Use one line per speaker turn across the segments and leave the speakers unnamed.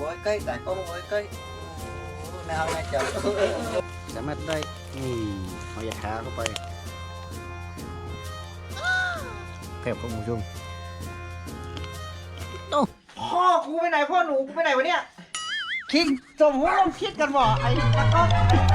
ไว้ใกล้แต่กล้องไว้ใกล้แนวแนวจับ
สามารถได้นี่เอายาทาเข้าไปแคบครับคุณผู้ชม
พ่อกูไปไหนพ่อหนูกูไปไหนวะเนี่ยคิงสมหัวลองคิดกันบ่ไอ้ตะก้อ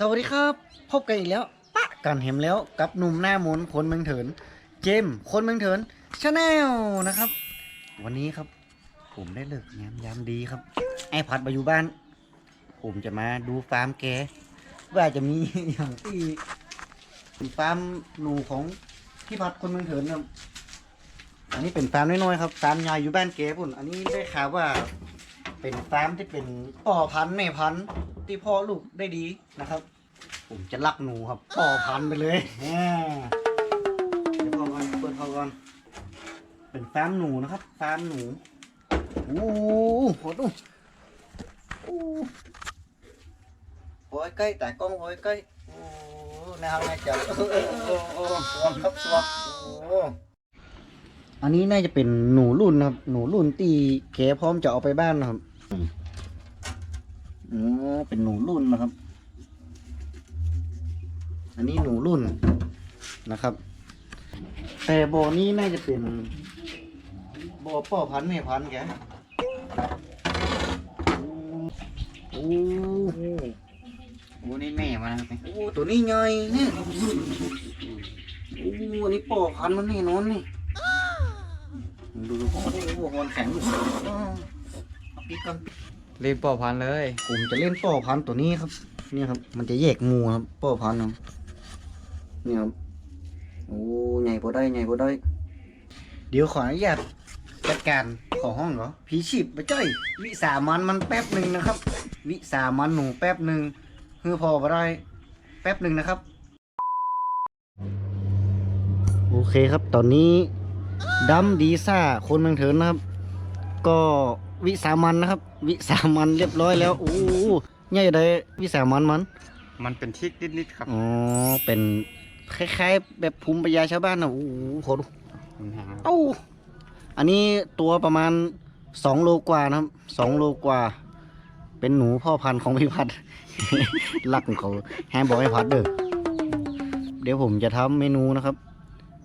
สวัสดีครับ พบกันอีกแล้ว ปะกันเห็นแล้วกับหนุ่มหน้ามนคนเมืองเถิน เจมคนเมืองเถินชาแนลนะครับ วันนี้ครับ ผมได้เลิกงามยามดีครับ ไอพัดมาอยู่บ้าน ผมจะมาดูฟาร์มแก ว่าจะมีอย่างที่เป็นฟาร์มหนูของพี่พัดคนเมืองเถินครับอันนี้เป็นฟาร์มน้อยๆครับฟาร์มใหญ่อยู่บ้านแกพุ่น อันนี้ได้ข่าวว่าเป็นฟาร์มที่เป็นป่อพันธุ์แม่พันธุ์ที่พ่อลูกได้ดีนะครับ ผมจะลักหนูครับป่อพันธุ์ไปเลยแหม่เดี๋ยวพ่อก่อนเปิดพ่อก่อนเป็นฟาร์มหนูนะครับฟาร์มหนูโอ้โหโหดูโอ้โหใกล้แต่กล้องโอ้ยใกล้โอ้แนวแนวจับโอ้โอ้โอ้สวมครับสวมโอ้อันนี้น่าจะเป็นหนูรุ่นนะครับ หนูรุ่นตีแกพร้อมจะเอาไปบ้านนะครับอ๋อเป็นหนูรุ่นนะครับ อันนี้หนูรุ่นนะครับ แต่โบอนี้น่าจะเป็นโบอป่อพันธุ์แม่พันธุ์แกโอ้โหโอ้นี่แม่มันนะครับโอ้ตัวนี้ใหญ่เนี่ยโอ้อันนี้ป่อพันธุ์มันแน่นอนนี่ดูดูโอ้โหหอนแข็งเอาปีกัน
เล่นป่อพันเลย
ผมจะเล่นป่อพันตัวนี้ครับ เนี่ยครับ มันจะแยกงูครับป่อพันครับ นี่ยครับโอ้ใหญ่พอได้ใหญ่พอได้ เดี๋ยวขออนุญาตจัดการของห้องเหรอผีฉีบไปจ้อย วิสามันมันแป๊บหนึ่งนะครับ วิสามันหนูแป๊บหนึ่งคือพอไปได้แป๊บหนึ่งนะครับ โอเคครับตอนนี้ดัมดีซ่าคนเมืองเถินนะครับ ก็วิสามันนะครับ วิสามันเรียบร้อยแล้วโอ้ใหญ่ได้วิสามันมัน
มันเป็นทิกนิดๆครับ
อ๋อเป็น คล้ายๆ แบบภูมิปัญญาชาวบ้านนะโอ้โหโหดู
มันหาง
เอ้าอันนี้ตัวประมาณสองโลกว่านะครับสองโลกว่า เป็นหนูพ่อพันธุ์ของพี่พัดรักของเขาแฮมบอกให้พัดเด้อเดี๋ยวผมจะทำเมนูนะครับ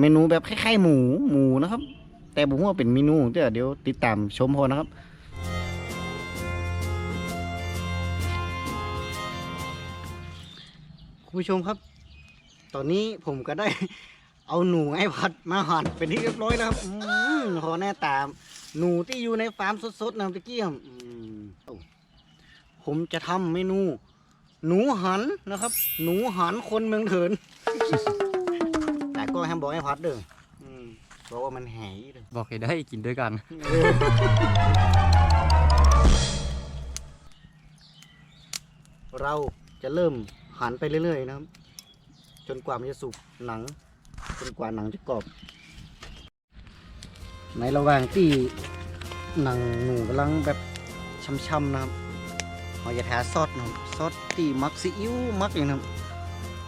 เมนูแบบคล้ายๆหมูหมูนะครับ แต่ผมว่าเป็นเมนูเดี๋ยวเดี๋ยวติดตามชมพอนะครับคุณผู้ชมครับ ตอนนี้ผมก็ได้เอาหนูไอ้พัดมาหั่นเป็นที่เรียบร้อยแล้วครับอืมขอแน่ตามหนูที่อยู่ในฟาร์มสดๆนะตะเกียมอืมโอ้ผมจะทำเมนู หนูหันนะครับ หนูหันคนเมืองเถิน แต่ก็ห้ามบอกให้พัดเด้ออืมเพราะว่ามันแหยเด้อ
บอกให้ได้กินด้วยกัน
เราจะเริ่มหันไปเรื่อยๆนะครับ จนกว่ามันจะสุกหนัง จนกว่าหนังจะกรอบ ในระหว่างที่หนังหนูกำลังแบบช่ำๆนะครับเราจะทาซอสนะครับซอสที่มักซีอิ๊วมักอย่างนะครับ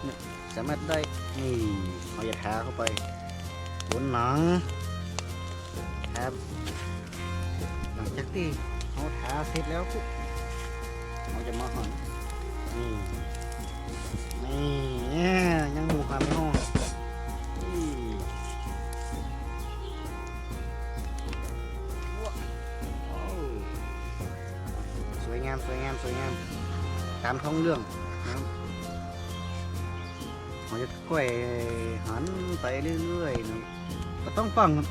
เนี่ยสามารถได้นี่เราจะทาเข้าไปบนหนังครับหลังจากที่เราทาเสร็จแล้วปุ๊บเราจะมาหั่นนี่ามท้องเรื่องนะครับเราจะก้อยหันไปเรื่อยๆนะก็ต้องฟังครับ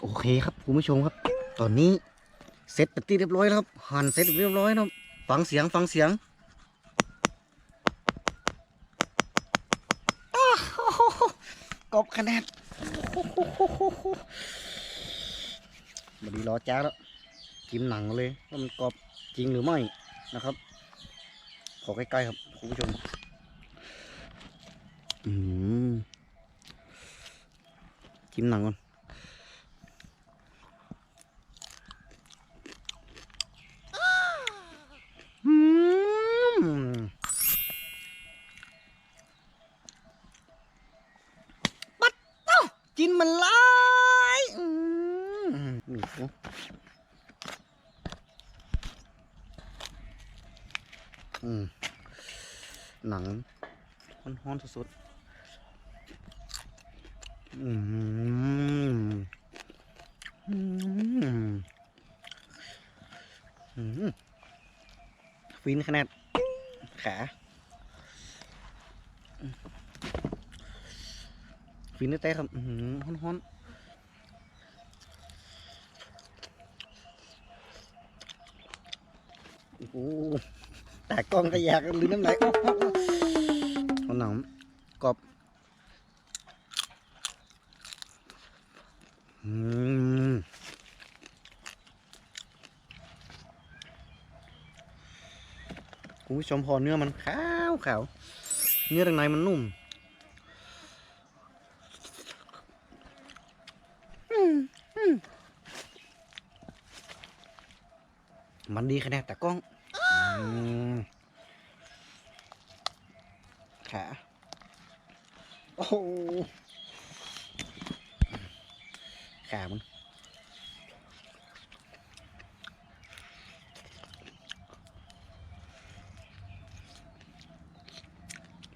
โอเคครับคุณผู้ชมครับ ตอนนี้เสร็จเป็นที่เรียบร้อยแล้วครับหั่นเสร็จเรียบร้อยแล้วฟังเสียงฟังเสียงอ้าว กรอบขนาดบดีรอจ้าแล้วจิ้มหนังเลยว่ามันกรอบจริงหรือไม่นะครับ ขอใกล้ๆครับคุณผู้ชม อืมจิ้มหนังก่อน อืมปัดเต้ากินมันหลายอืมนี่โอ้อืมหนัง ฮ้อนสุดๆอืมอืมอืมฟินขนาดขาฟินได้แต่ครับฮ้อนฮ้อนโอ้แต่กล้องก็อยากลืมน้ำลาย กรอบอืมคุณผู้ชมพอเนื้อมันขาวขาวเนื้อด้านในมันนุ่มมันดีขนาดแต่กล้องขา โอ้ขามัน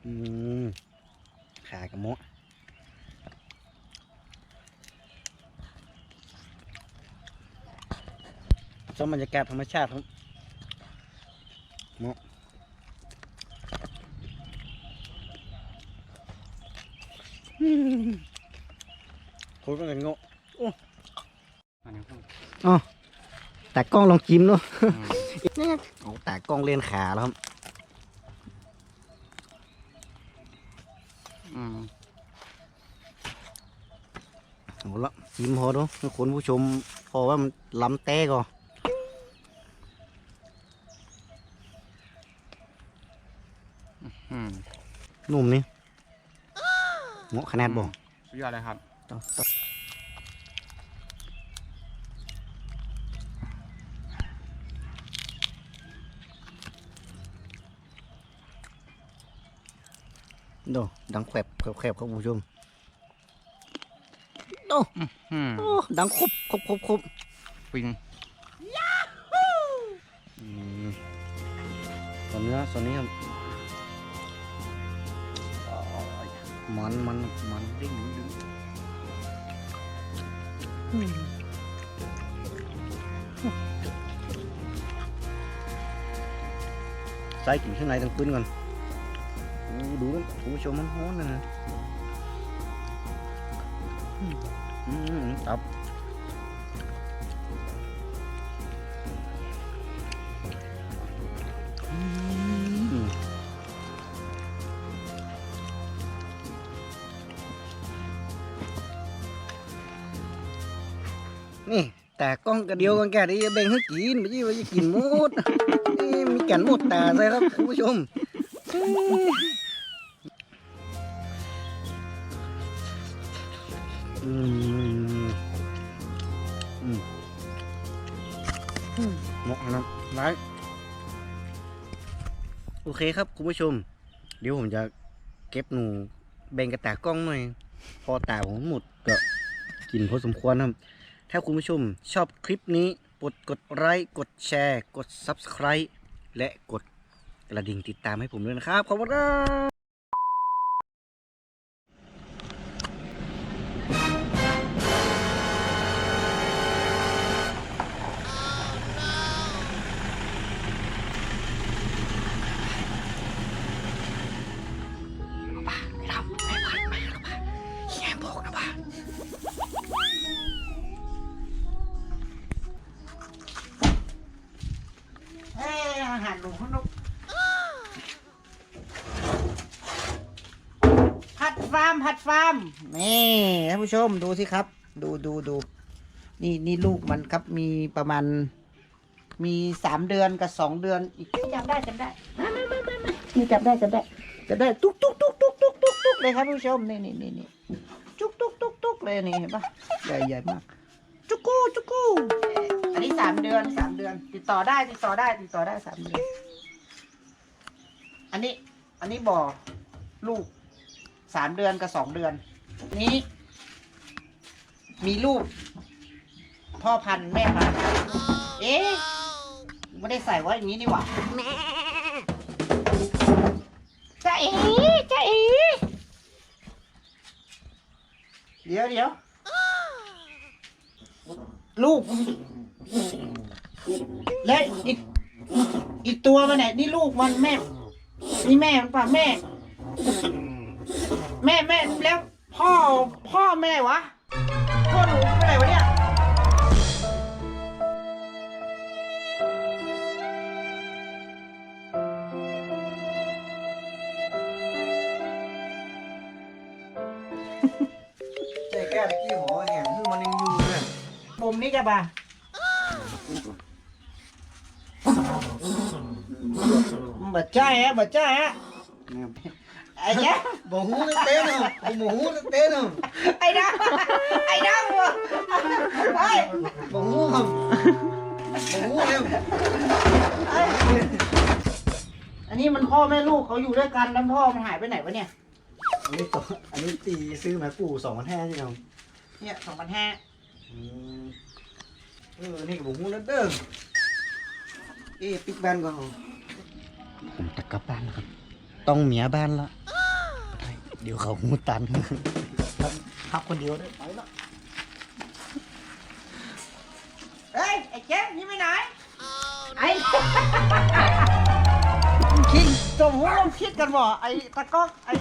อืมขากับมะชมบรรยากาศธรรมชาติครับมะอืม คุยกันโง่
อันนี้ก็
อ๋อแต่กล้องลองจิ้มเนาะ
อืม
โอ้แต่กล้องเล่นขาแล้วครับ
อืม
เอาละจิ้มพอดูให้คุณผู้ชมพอว่ามันลำแต้ก่อน
อืม
นุ่มนี่โมะขนาดบ่
สุดยอดเลยครับ
ต่อต่อโดดังแขวบแขวบแขวบครับคุณผู้ชมโด
อืม
โอ้ดังครบครบครบครบ
ฟิน
อืมส่วนเนื้อส่วนนี้ครับอ๋อมันมันมันดิ้งดิ้งอืม ใส่กินข้างในทั้งปืนก่อนดูนะคุณผู้ชมมันฮ้อนนะนะตับ นี่ แต่กล้องกระเดียวกันแกได้แบ่งให้กินไม่ใช่ว่าจะกินหมดนี่มีแกันหมดแตาเลยครับคุณผู้ชมอืมอืมหมาะนะไลฟ์โอเคครับคุณผู้ชม เดี๋ยวผมจะเก็บหนูแบ่งกระตากล้องหน่อย พอตาผมหมดก็กินพอสมควรครับ ถ้าคุณผู้ชมชอบคลิปนี้กดกดไลค์กดแชร์ กด Subscribe และกดกระดิ่งติดตามให้ผมด้วยนะครับ ขอบคุณครับ
ยอาหารหนูนกผัดฟาร์มผัดฟาร์มนี่ท่านผู้ชมดูสิครับ ดูดูดูนี่นี่ลูกมันครับมีประมาณ มีสามเดือนกับสองเดือนอีกจำได้จำได้มามามามามานี่จำได้จำได้จำได้ตุ๊กตุ๊กตุ๊กตุ๊กตุ๊กตุ๊กตุ๊กเลยครับผู้ชมนี่นี่นี่นี่จุกตุ๊กตุ๊กตุ๊กเลยนี่เห็นปะใหญ่ใหญ่มากจุกกูจุกกู อันนี้สามเดือนสามเดือน ติดต่อได้ติดต่อได้ติดต่อได้สามเดือน อันนี้ อันนี้บ่อลูกสามเดือนกับสองเดือน นี้ มีลูก พ่อพันธุ์แม่พันธุ์เอ๊ะไม่ได้ใส่ไว้อย่างนี้นี่หว่าจ้าเอ๋จ้าเอ๋เดี๋ยวเดี๋ยวลูก และอีกอีกตัวมันไหนนี่ลูกมันแม่ นี่แม่มันป่ะแม่ บัดใจฮะบัดใจฮะไอ้เนี่ย
บ่หูนึกเต้นเนาะบ่หูนึกเต้นเนาะ
ไอ้ดังไอ้ดังวะไอ้
บ่หูครับบ่หูเร็ว
ไอ้อันนี้มันพ่อแม่ลูกเขาอยู่ด้วยกันแล้วพ่อมันหายไปไหนวะเนี่ย
อันนี้ตัวอันนี้ตีซื้อมาปู่สองพันห้าใช่ไหม
เนี่ยสองพันห้า
อืมเออนี่ก็บ่หูนึกเด้อเอ๊ะปิกแบนก่อน
ผมจะกลับบ้านแล้วครับ ต้องเมียบ้านละเดี๋ยวเขาหูตันพับคนเดียวได้ไปละเฮ้ย ไอ้เจ๊นี่ไปไหนไอ้คิงจมหัวลงคิดกันบ่ไอ้ตะก๊อกไอ้